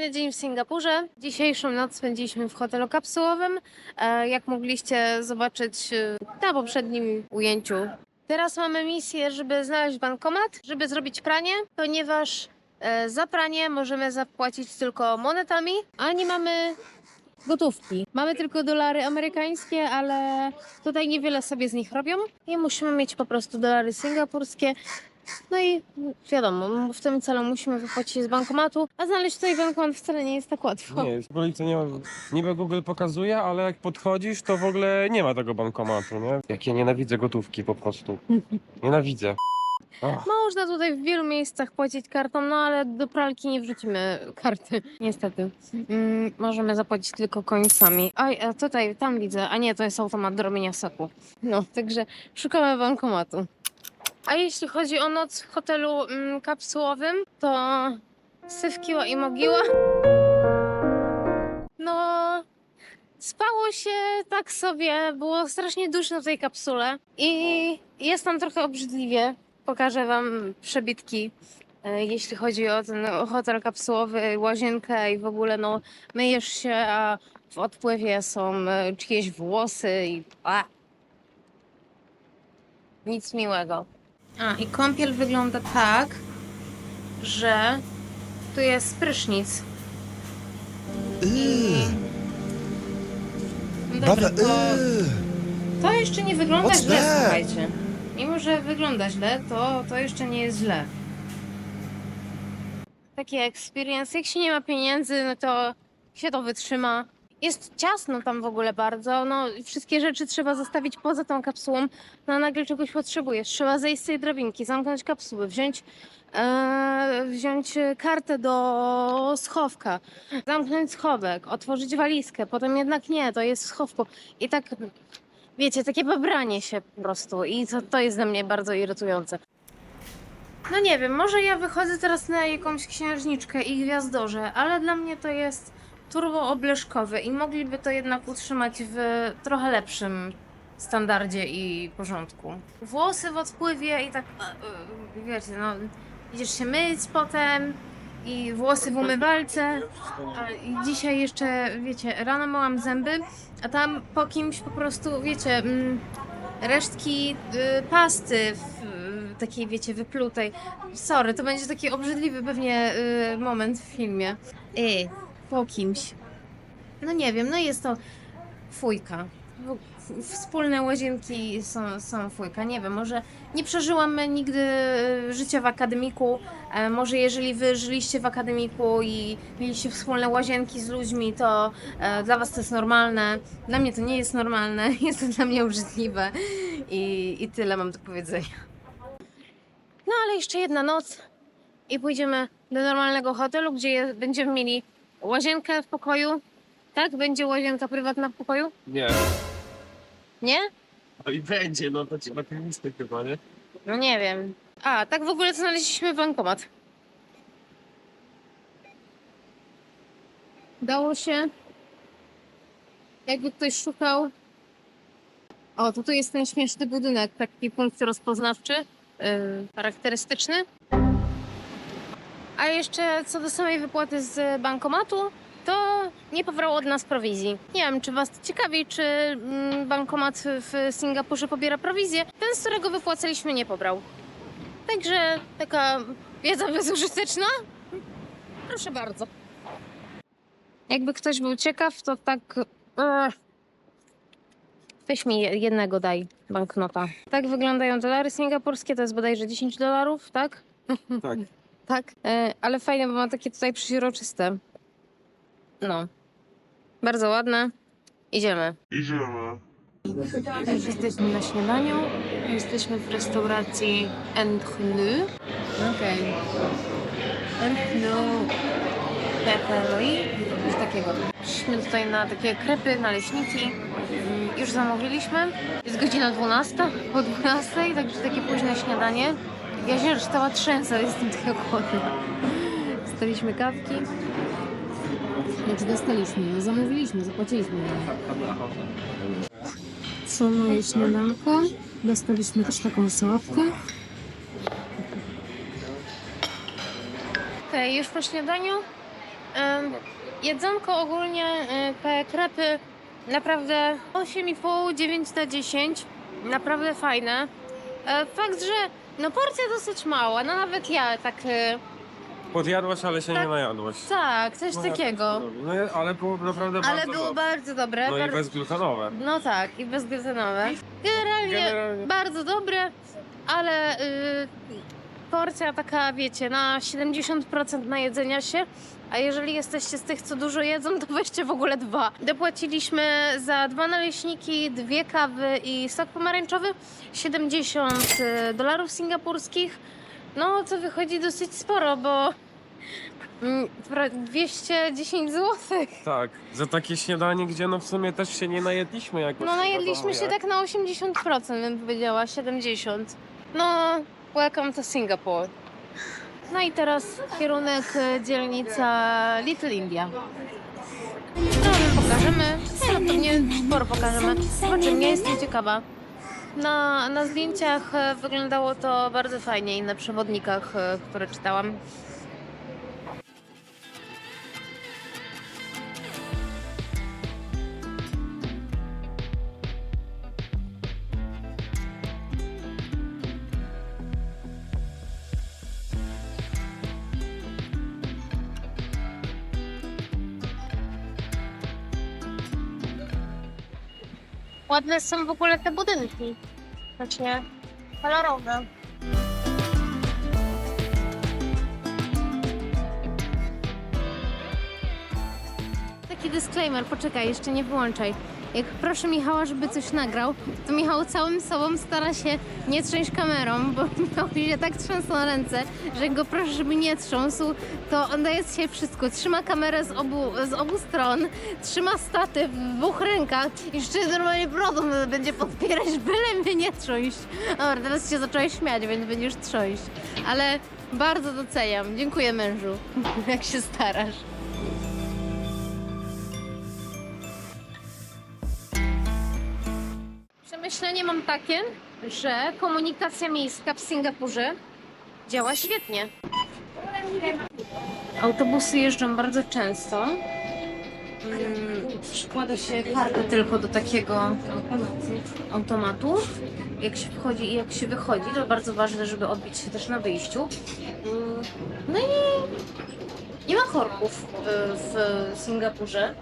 Kolejny dzień w Singapurze. Dzisiejszą noc spędziliśmy w hotelu kapsułowym. E, Jak mogliście zobaczyć e, na poprzednim ujęciu. Teraz mamy misję, żeby znaleźć bankomat, żeby zrobić pranie, ponieważ e, za pranie możemy zapłacić tylko monetami, a nie mamy gotówki. Mamy tylko dolary amerykańskie, ale tutaj niewiele sobie z nich robią i musimy mieć po prostu dolary singapurskie. No i wiadomo, w tym celu musimy wypłacić z bankomatu, a znaleźć tutaj bankomat wcale nie jest tak łatwo. Nie, w okolicy nie ma. Niby Google pokazuje, ale jak podchodzisz, to w ogóle nie ma tego bankomatu, nie? Jak ja nienawidzę gotówki po prostu. Nienawidzę. Ach, Można tutaj w wielu miejscach płacić kartą, no ale do pralki nie wrzucimy karty, niestety. Mm, możemy zapłacić tylko końcami. Oj, a tutaj, tam widzę, a nie, to jest automat do robienia soku. No, także szukamy bankomatu. A jeśli chodzi o noc w hotelu mm, kapsułowym, to syfkiła i mogiła. No, spało się tak sobie, było strasznie duszno w tej kapsule i jest tam trochę obrzydliwie. Pokażę wam przebitki, e, jeśli chodzi o ten hotel kapsułowy, łazienkę i w ogóle no myjesz się, a w odpływie są e, czyjeś włosy i a. Nic miłego. A i kąpiel wygląda tak, że tu jest prysznic. I... No Baba, dobrze, to... eee. To jeszcze nie wygląda What's źle, that? słuchajcie. Mimo, że wygląda źle, to, to jeszcze nie jest źle. Taki experience. Jak się nie ma pieniędzy, no to się to wytrzyma. Jest ciasno tam w ogóle bardzo. No, wszystkie rzeczy trzeba zostawić poza tą kapsułą. No, nagle czegoś potrzebujesz. Trzeba zejść z tej drabinki, zamknąć kapsuły, wziąć, e, wziąć kartę do schowka, zamknąć schowek, otworzyć walizkę. Potem jednak nie, to jest w schowku. I tak Wiecie, takie babranie się po prostu i to, to jest dla mnie bardzo irytujące. No nie wiem, może ja wychodzę teraz na jakąś księżniczkę i gwiazdorze, ale dla mnie to jest turbo obleżkowe i mogliby to jednak utrzymać w trochę lepszym standardzie i porządku. Włosy w odpływie i tak, e, e, wiecie, no, idziesz się myć potem i włosy w umywalce. A i dzisiaj jeszcze, wiecie, rano myłam zęby, a tam po kimś po prostu, wiecie, mm, resztki y, pasty w, takiej, wiecie, wyplutej. Sorry, to będzie taki obrzydliwy pewnie y, moment w filmie. Y, po kimś. No nie wiem, no jest to fujka. Wspólne łazienki są, są fujka. Nie wiem, może nie przeżyłam nigdy y, życia w akademiku. E, może jeżeli wy żyliście w akademiku i mieliście wspólne łazienki z ludźmi, to e, dla was to jest normalne. Dla mnie to nie jest normalne. Jest to dla mnie obrzydliwe. I, I tyle mam do powiedzenia. No ale jeszcze jedna noc i pójdziemy do normalnego hotelu, gdzie będziemy mieli łazienkę w pokoju. Tak? Będzie łazienka prywatna w pokoju? nie. Nie? No i będzie, no to ci materialisty chyba, nie? No nie wiem. A, tak w ogóle to znaleźliśmy bankomat. Dało się. Jakby ktoś szukał. O, to tu jest ten śmieszny budynek, taki punkt rozpoznawczy, yy, charakterystyczny. A jeszcze co do samej wypłaty z bankomatu, to nie pobrał od nas prowizji. Nie wiem, czy was ciekawi, czy mm, bankomat w Singapurze pobiera prowizję. Ten, z którego wypłacaliśmy, nie pobrał. Także taka wiedza bezużyteczna. Proszę bardzo. Jakby ktoś był ciekaw, to tak. Weź mi je- jednego daj banknota. Tak wyglądają dolary singapurskie, to jest bodajże 10 dolarów, tak? Tak. Tak, e, ale fajne, bo ma takie tutaj przeźroczyste. No. Bardzo ładne. Idziemy. Idziemy. Już jesteśmy na śniadaniu. Jesteśmy w restauracji Entre Okej. Entre Pepperoni. Coś takiego. Przyszliśmy tutaj na takie krepy, naleśniki. Już zamówiliśmy. Jest godzina 12, po 12, także takie późne śniadanie. Ja się już stała trzęsę, jestem taka głodna. Dostaliśmy kawki. Znaczy dostaliśmy, zamówiliśmy, zapłaciliśmy. Co moje śniadanko? Dostaliśmy też taką sałatkę. Okej, już po śniadaniu Em, Jedzonko ogólnie, y, te krepy naprawdę 8,5, 9 na 10. Naprawdę fajne. E, Fakt, że no porcja dosyć mała, no nawet ja tak, y, Podjadłaś, ale się Tak. nie najadłaś. tak, coś No takiego. No, ja- ale było naprawdę Ale bardzo było dobre. bardzo dobre. No i bardzo- bezglutenowe. No tak, i bezglutenowe. Generalnie Generalnie bardzo dobre, ale y, porcja taka, wiecie, na 70% najedzenia się. A jeżeli jesteście z tych, co dużo jedzą, to weźcie w ogóle dwa. Dopłaciliśmy za dwa naleśniki, dwie kawy i sok pomarańczowy 70 y, dolarów singapurskich. No, co wychodzi dosyć sporo, bo mm, pra- 210 złotych. Tak, za takie śniadanie, gdzie no w sumie też się nie najedliśmy jakoś. No najedliśmy się jak. tak na 80%, bym powiedziała, 70%. No, welcome to Singapore. No i teraz kierunek e, dzielnica Little India. My pokażemy, nie, no pewnie sporo pokażemy. Zobaczymy, ja jestem ciekawa. Na, na zdjęciach e, wyglądało to bardzo fajnie i na przewodnikach, e, które czytałam. Ładne są w ogóle te budynki. Właśnie kolorowe. Taki disclaimer, poczekaj, jeszcze nie wyłączaj. Jak proszę Michała, żeby coś nagrał, to Michał całym sobą stara się nie trząść kamerą, bo Michał się tak trzęsą ręce, że jak go proszę, żeby nie trząsł, to on daje siebie wszystko. Trzyma kamerę z obu, z obu stron, trzyma statyw w dwóch rękach i jeszcze normalnie brodą będzie podpierać, byle mnie nie trząść. Dobra, teraz się zacząłeś śmiać, więc będziesz trząść. Ale bardzo doceniam. Dziękuję mężu, jak się starasz. Przemyślenie mam takie, że komunikacja miejska w Singapurze działa świetnie. Autobusy jeżdżą bardzo często. Mm, Przykłada się kartę tylko do takiego automatu. Jak się wchodzi i jak się wychodzi, to bardzo ważne, żeby odbić się też na wyjściu. Mm, No i nie ma korków y, w Singapurze.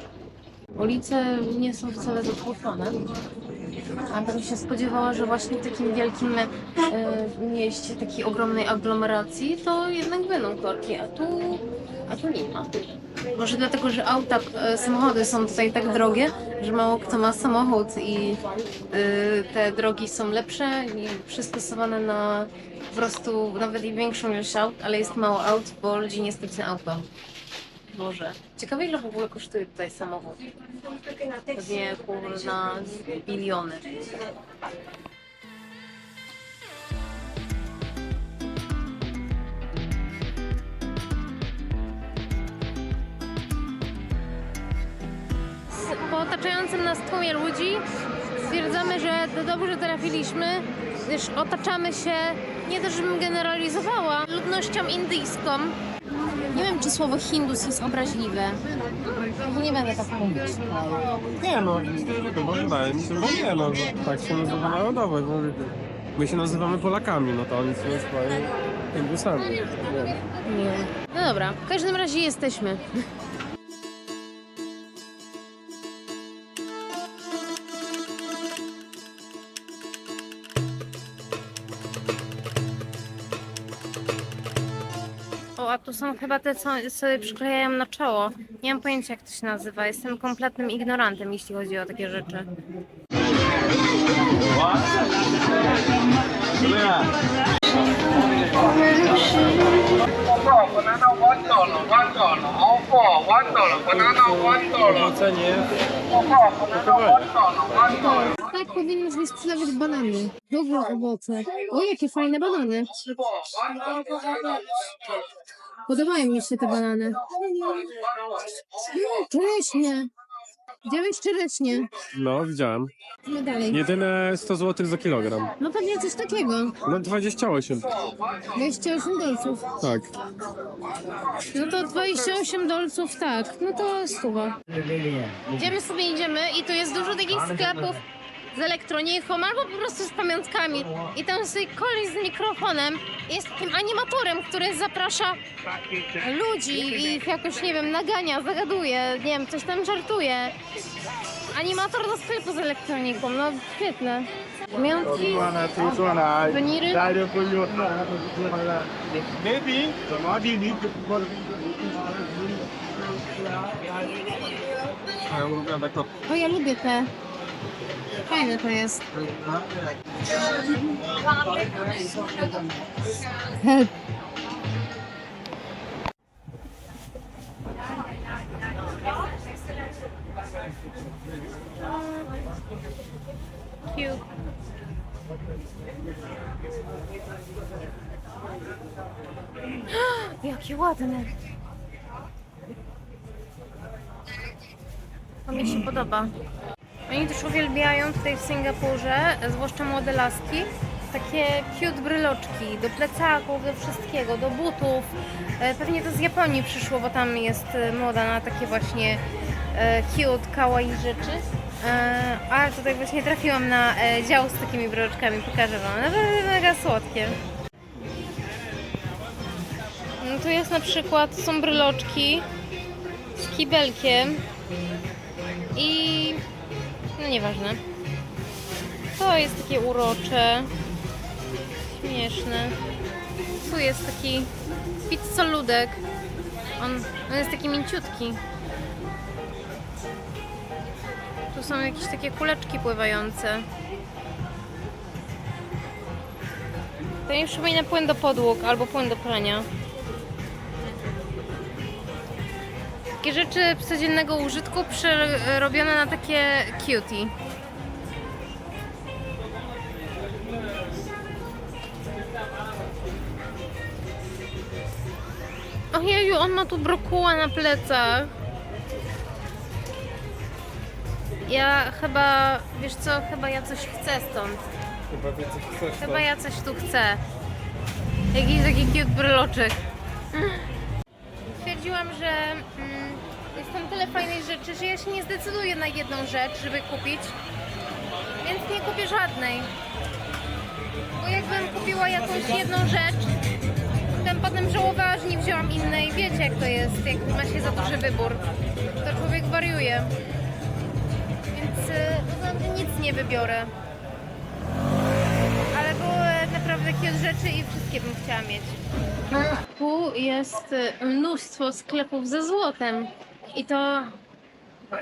Ulice nie są wcale zatłoczone. A bym się spodziewała, że właśnie w takim wielkim e, mieście, takiej ogromnej aglomeracji, to jednak będą korki, a tu, a tu nie ma. Może dlatego, że auta, e, samochody są tutaj tak drogie, że mało kto ma samochód i e, te drogi są lepsze i przystosowane na po prostu nawet i większą ilość aut, ale jest mało aut, bo ludzi nie stać na auto. Boże. Ciekawe ile w ogóle kosztuje tutaj samochód. Pewnie kurna biliony. Po otaczającym nas tłumie ludzi stwierdzamy, że to dobrze trafiliśmy, gdyż otaczamy się, nie to żebym generalizowała, ludnością indyjską. Nie wiem, czy słowo Hindus jest obraźliwe. Nie będę tak mówić. Nie no, bo wydaje mi się, że nie no, że tak się nazywa narodowość. No, my się nazywamy Polakami, no to oni są swoje Hindusami. Nie. No dobra, w każdym razie jesteśmy. A tu są chyba te, co sobie przyklejają na czoło. Nie mam pojęcia, jak to się nazywa. Jestem kompletnym ignorantem, jeśli chodzi o takie rzeczy. Tak powinniśmy sprzedawać banany. Ogóle owoce. O, jakie fajne banany. Podobają mi się te banany. Czereśnie. Widziałeś czyrecznie. No, widziałem. No dalej. Jedyne 100 zł za kilogram. No pewnie coś takiego. No 28. 28 dolców. Tak. No to 28 dolców, tak. No to stuwa. Idziemy sobie, idziemy i tu jest dużo takich sklepów z elektroniką albo po prostu z pamiątkami. I tam sobie koleś z mikrofonem jest takim animatorem, który zaprasza ludzi i ich jakoś, nie wiem, nagania, zagaduje, nie wiem, coś tam żartuje. Animator do sklepu z elektroniką, no świetne. Pamiątki, weniry. O, ja lubię te. Fajne to jest. Cute. Jakie ładne. To mi się podoba. Oni też uwielbiają tutaj w Singapurze, zwłaszcza młode laski, takie cute bryloczki do plecaków, do wszystkiego, do butów. E, Pewnie to z Japonii przyszło, bo tam jest e, moda na takie właśnie e, cute, kawaii rzeczy. A tutaj właśnie trafiłam na dział z takimi bryloczkami, pokażę Wam. Naprawdę mega słodkie. No tu jest na przykład, są bryloczki z kibelkiem i no nieważne. To jest takie urocze, śmieszne. Tu jest taki pizzoludek. On, on jest taki mięciutki. Tu są jakieś takie kuleczki pływające. To mi przypomina płyn do podłóg albo płyn do prania. Takie rzeczy codziennego użytku przerobione na takie cutie. Ojeju, on ma tu brokuła na plecach. Ja chyba, wiesz co, chyba ja coś chcę stąd. Chyba wie co chcesz. Chyba ja coś tu chcę. Jakiś taki cute bryloczek. Stwierdziłam, że mm, jest tam tyle fajnych rzeczy, że ja się nie zdecyduję na jedną rzecz, żeby kupić. Więc nie kupię żadnej. Bo jakbym kupiła jakąś jedną rzecz, bym potem żałowała, że nie wzięłam innej. Wiecie jak to jest, jak ma się za duży wybór. To człowiek wariuje. Więc y, że nic nie wybiorę. Ale były naprawdę cute rzeczy i wszystkie bym chciała mieć. Tu jest y, mnóstwo sklepów ze złotem. I to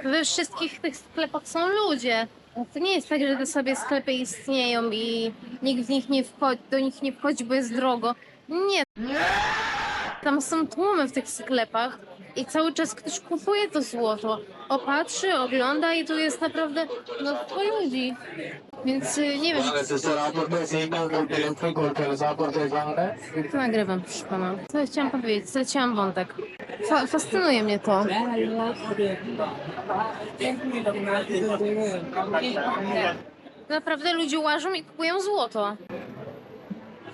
we wszystkich tych sklepach są ludzie. To nie jest tak, że te sobie sklepy istnieją i nikt w nich nie wchodzi, do nich nie wchodzi, bo jest drogo. Nie. Tam są tłumy w tych sklepach i cały czas ktoś kupuje to złoto. Opatrzy, ogląda i tu jest naprawdę mnóstwo ludzi. Więc y, nie wiem, to nagrywam, proszę pana. Co ja chciałam powiedzieć? Straciłam wątek. Fa fascynuje mnie to. Naprawdę ludzie łażą i kupują złoto.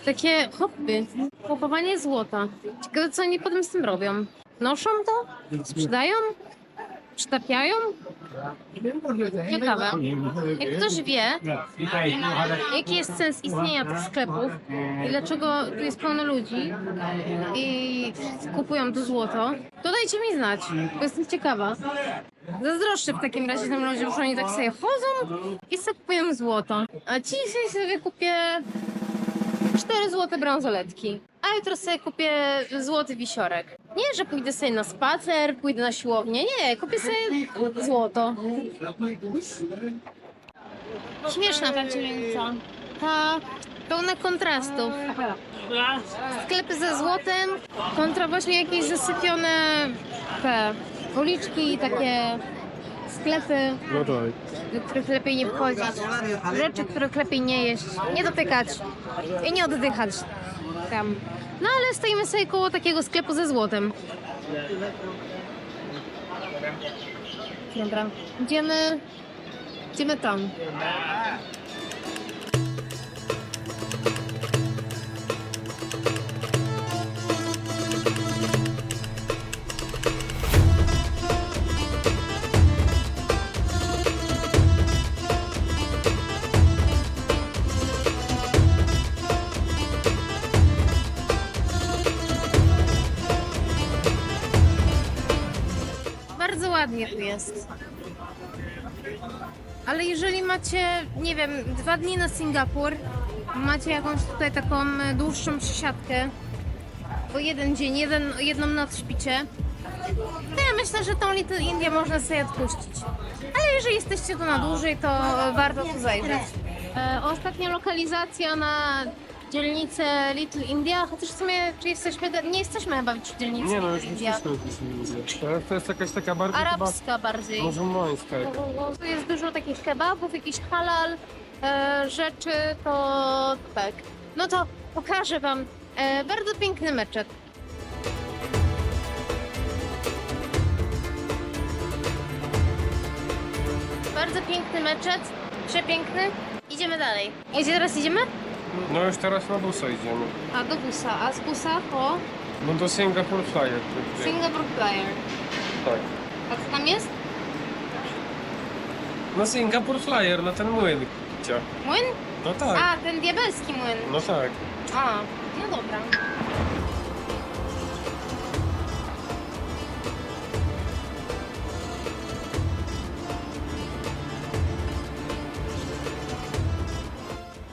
Takie hobby. Kupowanie złota. Ciekawe, co oni potem z tym robią. Noszą to? Sprzedają? Przytapiają? Ciekawe. Jak ktoś wie, jaki jest sens istnienia tych sklepów i dlaczego tu jest pełno ludzi i kupują to złoto, to dajcie mi znać, bo jestem ciekawa. Zazdroszczę w takim razie tym ludziom, że oni tak sobie chodzą i sobie kupują złoto. A dzisiaj sobie kupię 4 złote bransoletki. A jutro sobie kupię złoty wisiorek. Nie, że pójdę sobie na spacer, pójdę na siłownię. Nie, kupię sobie złoto. Śmieszna ta dzielnica. Ta pełna kontrastów. Sklepy ze złotem kontra właśnie jakieś zasypione te i takie sklepy, No tak. do których lepiej nie wchodzić. Rzeczy, których lepiej nie jeść, nie dotykać i nie oddychać tam. No ale stoimy sobie koło takiego sklepu ze złotem. Dobra. Idziemy... Idziemy tam. Macie, nie wiem, dwa dni na Singapur, macie jakąś tutaj taką e, dłuższą przesiadkę, bo jeden dzień, jeden, jedną noc śpicie, to ja myślę, że tą Little India można sobie odpuścić. Ale jeżeli jesteście tu na dłużej, to warto tu zajrzeć. E, ostatnia lokalizacja na dzielnicę Little India, chociaż w sumie, czy jesteśmy, nie jesteśmy chyba w dzielnicy Nie no, już Little India. myśleliśmy. Teraz to jest jakaś taka bardziej chyba Arabska bardziej. muzułmańska. Tu jest dużo takich kebabów, jakichś halal e, rzeczy, to, to tak. No to pokażę Wam e, bardzo piękny meczet. Bardzo piękny meczet, przepiękny. Idziemy dalej. A gdzie teraz idziemy? No już teraz na busa idziemy. A do busa, a z busa po No do Singapore Flyer. Singapore Flyer. Tak. A co tam jest? No Singapore Flyer, na ten młyn. Cia. Młyn? No tak. A, ten diabelski młyn. No tak. A, no dobra.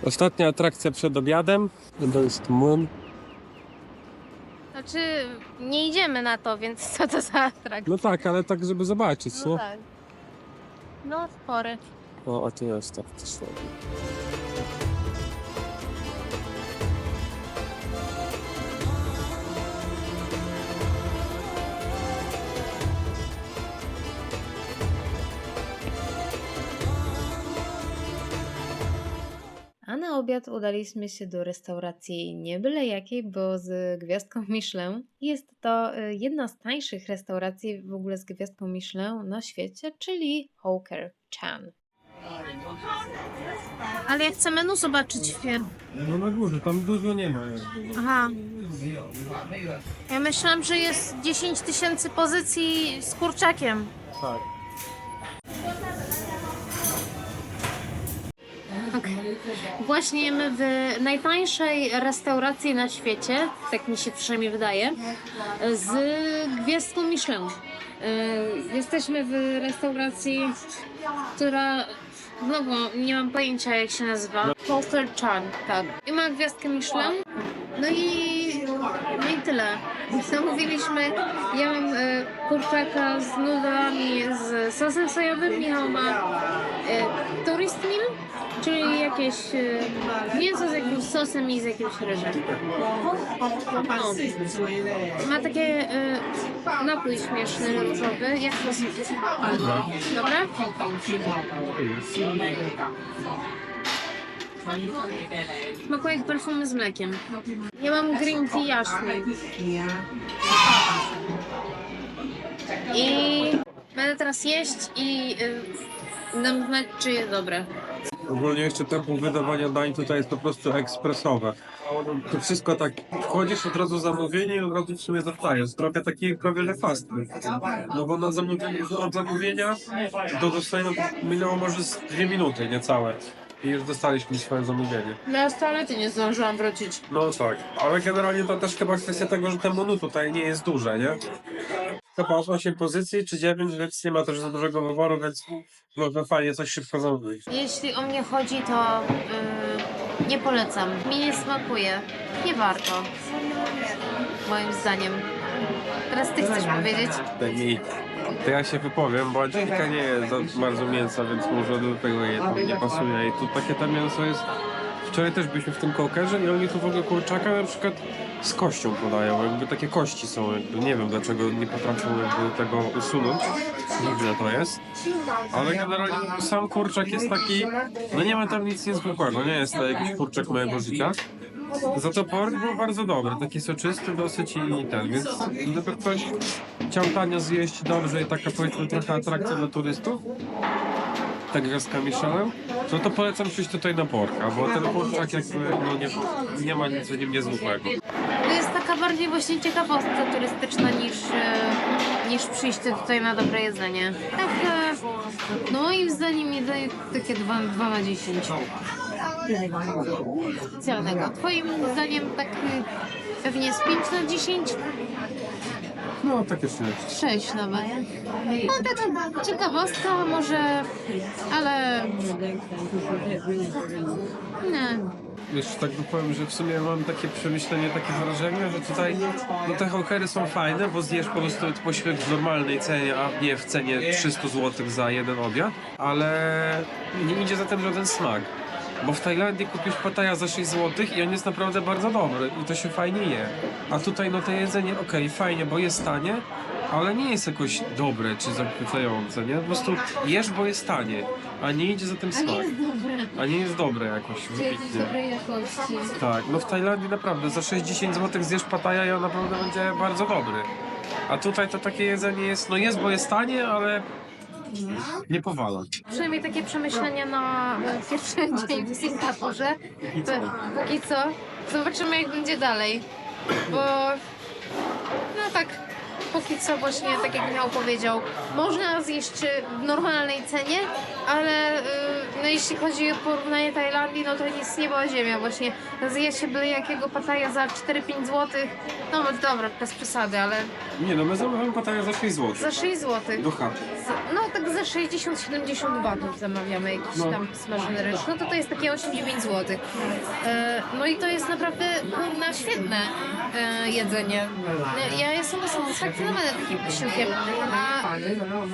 Ostatnia atrakcja przed obiadem. To jest młyn. Znaczy, nie idziemy na to, więc co to za atrakcja? No tak, ale tak, żeby zobaczyć, No nie? tak. No, spory. O, a tu jest tak. Na obiad udaliśmy się do restauracji nie byle jakiej, bo z gwiazdką Michelin. Jest to y, jedna z tańszych restauracji w ogóle z gwiazdką Michelin na świecie, czyli Hawker Chan. Ale ja chcę menu zobaczyć wpierw. No na górze, tam dużo nie ma. Aha. Ja myślałam, że jest 10 tysięcy pozycji z kurczakiem. Tak. Właśnie jemy w najtańszej restauracji na świecie, tak mi się przynajmniej wydaje, z gwiazdką Michelin. Y, Jesteśmy w restauracji, która znowu nie mam pojęcia jak się nazywa. Walter Chan, tak. I ma gwiazdkę Michelin. No i, no i tyle. Zamówiliśmy, ja mam e, kurczaka z nudami z sosem sojowym, Michał ma e, tourist meal, czyli jakieś e, mięso z jakimś sosem i z jakimś ryżem. No. Ma takie e, napój śmieszny, różowy. Jak to? Dobra? Smakuje jak perfumy z mlekiem. Ja mam green tea jaśny. I będę teraz jeść i y, dam znać, czy jest dobre. Ogólnie jeszcze tempo wydawania dań tutaj jest po prostu ekspresowe. To wszystko tak, wchodzisz od razu zamówienie i od razu w sumie dostajesz. Trochę taki prawie że. No bo na zamówienie, od zamówienia do dostania minęło może z dwie minuty, niecałe. I już dostaliśmy swoje zamówienie. No ja z toalety nie zdążyłam wrócić. No tak, ale generalnie to też chyba kwestia tego, że ten menu tutaj nie jest duże, nie? Chyba 8 pozycji czy 9, więc nie ma też za dużego wyboru, więc można fajnie coś szybko zamówić. Jeśli o mnie chodzi, to y, nie polecam. Mi nie smakuje. Nie warto. Moim zdaniem. Teraz ty chcesz powiedzieć? I to ja się wypowiem, bo Angelika nie jest za bardzo mięsa, więc może do tego jej tam nie pasuje. I tu takie to mięso jest... Wczoraj też byliśmy w tym kokerze i oni tu w ogóle kurczaka na przykład z kością podają, jakby takie kości są, jakby nie wiem dlaczego nie potrafią jakby tego usunąć. Dziwne to jest. Ale generalnie sam kurczak jest taki, no nie ma tam nic niezwykłego, nie jest to jakiś kurczak mojego życia. Za to port był bardzo dobry, taki soczysty dosyć i ten, więc gdyby ktoś chciał tanio zjeść dobrze i taka powiedzmy trochę atrakcja dla turystów, ta gwiazdka Michelin, no to polecam przyjść tutaj na porka, bo ten kurczak jakby no nie, nie ma nic w nim niezwykłego. To jest taka bardziej właśnie ciekawostka turystyczna niż, e, niż przyjście tutaj na dobre jedzenie. Tak, e, no moim zdaniem daje takie 2, 2 na 10. Specjalnego. Twoim zdaniem tak e, pewnie jest 5 na 10? No takie śmieszne. 6 nawet. No taka ciekawostka może, ale... Nie. Wiesz, tak powiem, że w sumie mam takie przemyślenie, takie wrażenie, że tutaj no te hokery są fajne, bo zjesz po prostu posiłek w normalnej cenie, a nie w cenie 300 zł za jeden obiad, ale nie idzie za tym żaden smak. Bo w Tajlandii kupisz pataja za 6 zł i on jest naprawdę bardzo dobry i to się fajnie je. A tutaj no to jedzenie, okej, fajnie, bo jest tanie, ale nie jest jakoś dobre czy zachwycające, nie? Po prostu jesz, bo jest tanie, a nie idzie za tym A nie smak. jest dobre. A nie jest dobre jakoś wybitnie. Dobrej jakości. Tak, no w Tajlandii naprawdę za 60 zł zjesz pataja i on naprawdę będzie bardzo dobry. A tutaj to takie jedzenie jest, no jest, bo jest tanie, ale nie powala. Przynajmniej takie przemyślenia na e, pierwszy dzień w Singapurze. Póki co. Zobaczymy jak będzie dalej. Bo no tak, póki co właśnie tak jak Michał powiedział, można zjeść w normalnej cenie, ale y, no jeśli chodzi o porównanie Tajlandii, no to nic niebo a ziemia właśnie. Zje się byle jakiego pataja za 4-5 zł. No dobra, bez przesady, ale Nie no, my zamawiamy pataja za 6 zł. za 6 zł. Do chaty. Z- No tak za 60-70 batów zamawiamy jakiś No. tam smażony ryż. No to to jest takie 8-9 zł. E, no i to jest naprawdę kurna świetne e, jedzenie. E, Ja jestem usatysfakcjonowana takim posiłkiem. A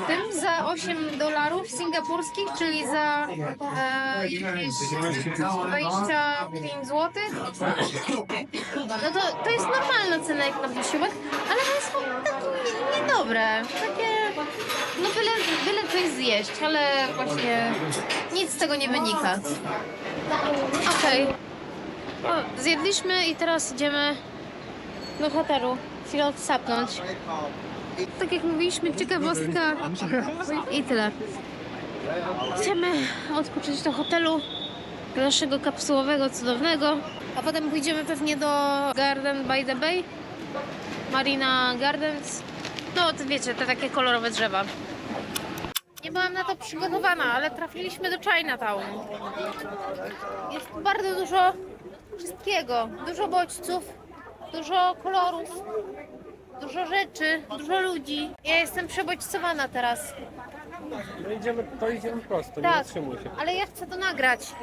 tym za 8 dolarów singapurskich, czyli za e, jakieś 25 zł. No to, to jest normalna cena jak na posiłek, ale to jest takie niedobre. Takie, no byle, byle coś zjeść, ale właśnie nic z tego nie wynika. Okej. O, Zjedliśmy i teraz idziemy do hotelu. Chwilę odsapnąć. Tak jak mówiliśmy, ciekawostka i tyle. Chcemy odpocząć do hotelu naszego kapsułowego, cudownego, a potem pójdziemy pewnie do Garden by the Bay, Marina Gardens. No, to wiecie, te takie kolorowe drzewa. Nie byłam na to przygotowana, ale trafiliśmy do Chinatown. Jest bardzo dużo wszystkiego. Dużo bodźców, dużo kolorów, dużo rzeczy, dużo ludzi. Ja jestem przebodźcowana teraz. No idziemy, to idziemy prosto, Tak. nie zatrzymuj się. Ale ja chcę to nagrać.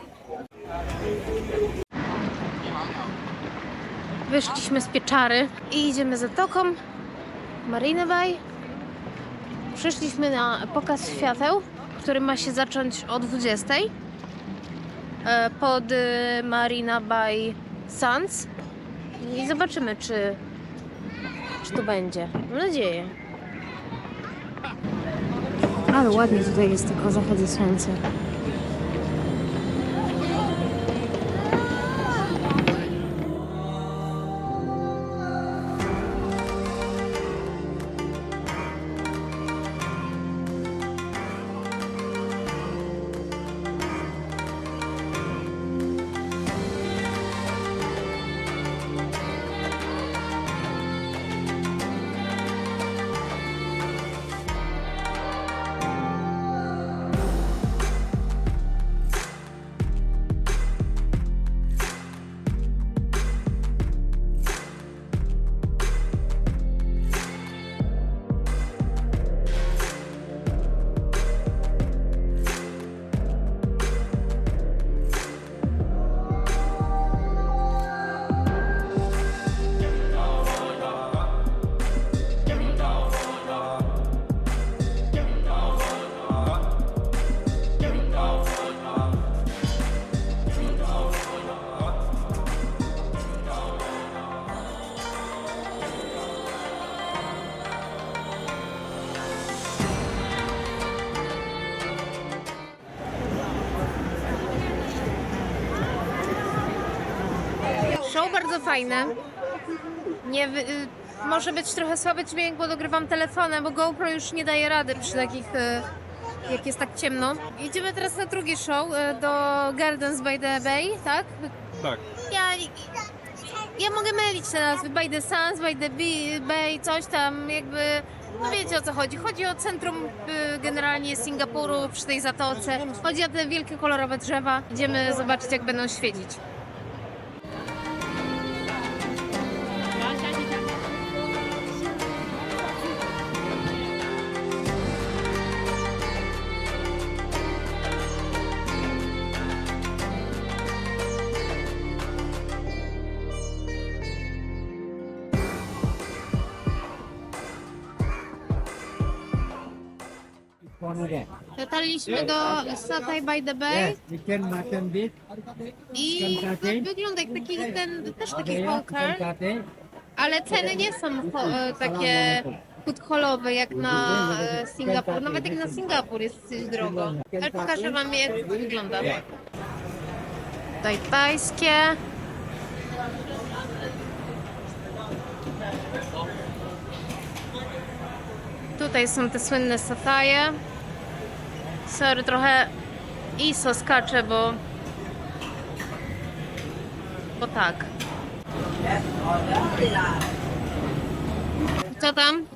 Wyszliśmy z pieczary i idziemy zatoką Marina Bay. Przyszliśmy na pokaz świateł, który ma się zacząć o 20 e, pod e, Marina Bay Sands. I zobaczymy, czy, czy to będzie. Mam nadzieję. Ale ładnie tutaj jest tylko zachodzi słońce. Fajne. Nie, wy- y, może być trochę słaby dźwięk, bo dogrywam telefonem, bo GoPro już nie daje rady przy takich, y, jak jest tak ciemno. Idziemy teraz na drugi show, y, do Gardens by the Bay, tak? Tak. Ja, ja mogę mylić te nazwy, by the Sands, by the Bee- Bay, coś tam, jakby, no wiecie o co chodzi. Chodzi o centrum y, generalnie Singapuru przy tej zatoce. Chodzi o te wielkie kolorowe drzewa. Idziemy zobaczyć, jak będą świecić. Dotarliśmy do Satay by the Bay mutton beef, i Chicken wygląda jak taki ten, też taki satay, ale ceny nie są ho- e, takie food hallowe jak na e, Singapur. Nawet jak na Singapur jest coś drogo. Ale pokażę wam jak to wygląda. Tutaj tajskie. Tutaj są te słynne sataje. Sorry, trochę ISO skacze, bo... Bo tak. Co tam?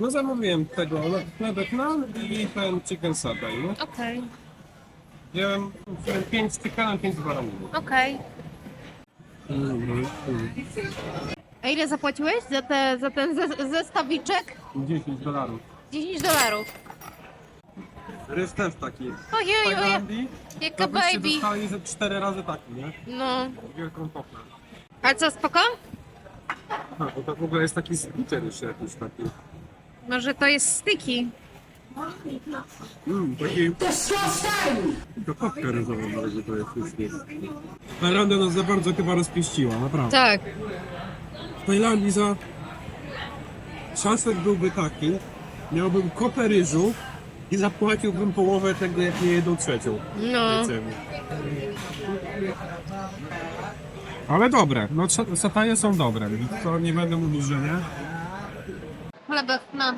No zamówiłem tego chlebek nam i ten chicken satay, no. Okej, Wziąłem wziąłem pięć z chickenem, pięć z baraninem. okej. A ile zapłaciłeś za, te, za ten ze, zestawiczek? 10 dolarów. 10 dolarów. Rys też taki. Ojej, ojej, Tajlandii jaka baby. dostali ze cztery razy taki, nie? No. Wielką pochę. A co, spoko? A, bo to w ogóle jest taki skuter jeszcze jakiś taki. Może to jest styki. Mm, taki... To kopka ryżowa może to jest wszystkie. Tajlandia nas za bardzo chyba rozpieściła, naprawdę. Tak. W Tajlandii za... Szansek byłby taki, miałbym kopę ryżu i zapłaciłbym połowę tego, jak nie jedną trzecią. No. ceny. Ale dobre, no sataje są dobre, więc to nie będę mówił, że nie. Chlebek na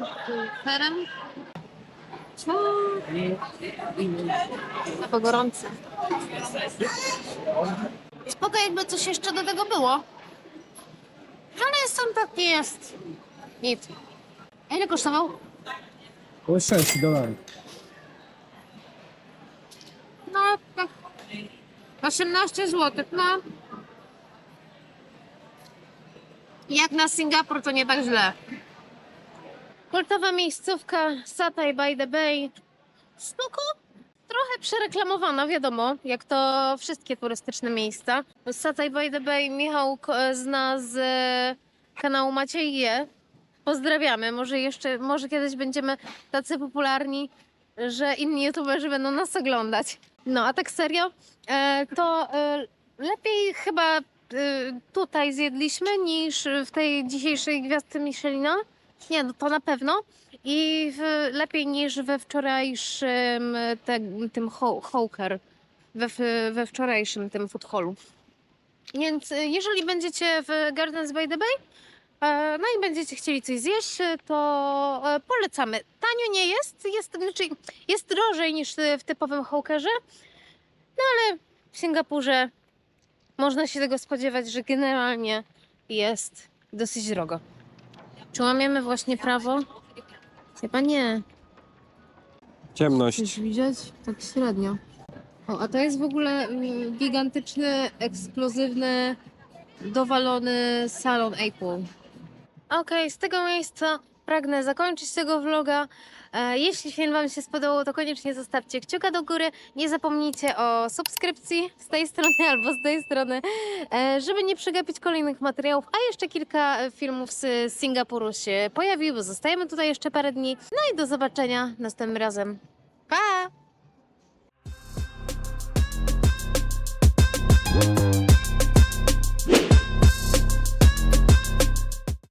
serem. Chyba gorący. Spoko, jakby coś jeszcze do tego było. Ale sam taki jest. Nic. A ile kosztował? Około 6 dolarów. No, tak. 18 zł, no. Jak na Singapur to nie tak źle. Kultowa miejscówka Satay by the Bay. Spoko. Trochę przereklamowana, wiadomo, jak to wszystkie turystyczne miejsca. Satay by the Bay Michał ko- zna z e, kanału Maciej Je. Pozdrawiamy. Może jeszcze, może kiedyś będziemy tacy popularni, że inni youtuberzy będą nas oglądać. No, a tak serio, e, to e, lepiej chyba e, tutaj zjedliśmy niż w tej dzisiejszej gwiazdce Michelina. Nie, no to na pewno. I w, lepiej niż we wczorajszym te, tym Hawker, we, we wczorajszym tym food hallu. Więc jeżeli będziecie w Gardens by the Bay, no i będziecie chcieli coś zjeść, to e, polecamy. Tanio nie jest, jest, znaczy jest drożej niż e, w typowym Hawkerze, no ale w Singapurze można się tego spodziewać, że generalnie jest dosyć drogo. Czy łamiemy właśnie prawo? Chyba nie. Ciemność. Chcesz widzieć? Tak średnio. O, a to jest w ogóle mm, gigantyczny, ekskluzywny, dowalony salon Apple. Okej, z tego miejsca pragnę zakończyć tego vloga. E, jeśli film Wam się spodobał, to koniecznie zostawcie kciuka do góry. Nie zapomnijcie o subskrypcji z tej strony albo z tej strony, e, żeby nie przegapić kolejnych materiałów. A jeszcze kilka filmów z Singapuru się pojawiły. Zostajemy tutaj jeszcze parę dni. No i do zobaczenia następnym razem.